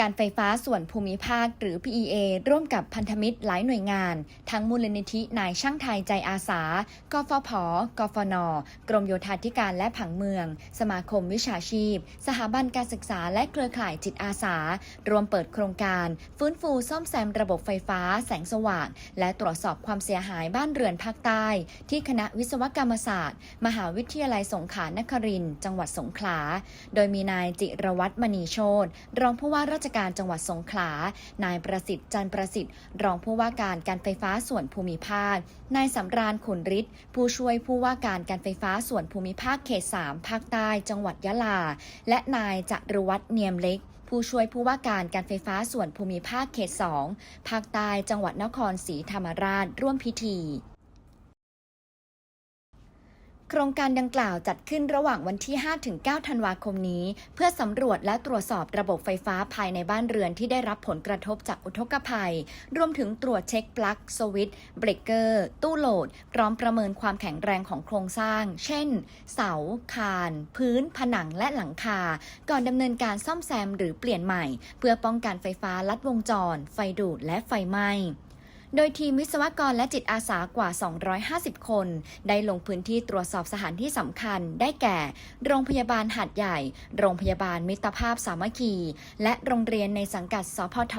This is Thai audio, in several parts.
การไฟฟ้าส่วนภูมิภาคหรือ PEA ร่วมกับพันธมิตรหลายหน่วยงาน ทั้งมูลนิธินายช่างไทยใจอาสา กฟผ กฟน กรมโยธาธิการและผังเมือง สมาคมวิชาชีพ สถาบันการศึกษาและเครือข่ายจิตอาสา รวมเปิดโครงการ ฟื้นฟูซ่อมแซมระบบไฟฟ้า แสงสว่าง และตรวจสอบความเสียหายบ้านเรือนภาคใต้ ที่คณะวิศวกรรมศาสตร์ มหาวิทยาลัยสงขลานครินทร์จังหวัดสงขลา โดยมีนายจิรวัตรมณีโชตรองผู้ว่าราชการจังหวัดสงขลา นายประสิทธิ์จันประสิทธิ์ รองผู้ว่าการการไฟฟ้าส่วนภูมิภาค นายสำราญขุนฤทธิ์ผู้ช่วยผู้ว่าการการไฟฟ้าส่วนภูมิภาคเขต 3 ภาคใต้ จังหวัดยะลา และนายจรุวัฒน์เนียมเล็กผู้ช่วยผู้ว่าการการไฟฟ้าส่วนภูมิภาคเขต 2 ภาคใต้จังหวัดนครศรีธรรมราช ร่วมพิธี โครงการดังกล่าวจัดขึ้นระหว่างวันที่ 5-9 ธันวาคมนี้ เพื่อสำรวจและตรวจสอบระบบไฟฟ้าภายในบ้านเรือนที่ได้รับผลกระทบจากอุทกภัย รวมถึงตรวจเช็คปลั๊กสวิตช์เบรกเกอร์ ตู้โหลด พร้อมประเมินความแข็งแรงของโครงสร้าง เช่น เสา คาน พื้น ผนังและหลังคา ก่อนดำเนินการซ่อมแซมหรือเปลี่ยนใหม่ เพื่อป้องกันไฟฟ้าลัดวงจร ไฟดูดและไฟไหม้ โดยทีมวิศวกรและจิตอาสากว่า 250 คน ได้ลงพื้นที่ตรวจสอบสถานที่สำคัญ ได้แก่ โรงพยาบาลหาดใหญ่ โรงพยาบาลมิตรภาพสามัคคี และโรงเรียนในสังกัดสพท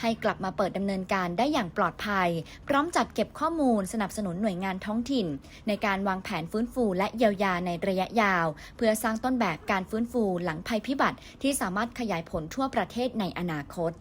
ให้กลับมาเปิดดำเนินการได้อย่างปลอดภัย พร้อมจัดเก็บข้อมูลสนับสนุนหน่วยงานท้องถิ่น ในการวางแผนฟื้นฟูและเยียวยาในระยะยาว เพื่อสร้างต้นแบบการฟื้นฟูหลังภัยพิบัติที่สามารถขยายผลทั่วประเทศในอนาคต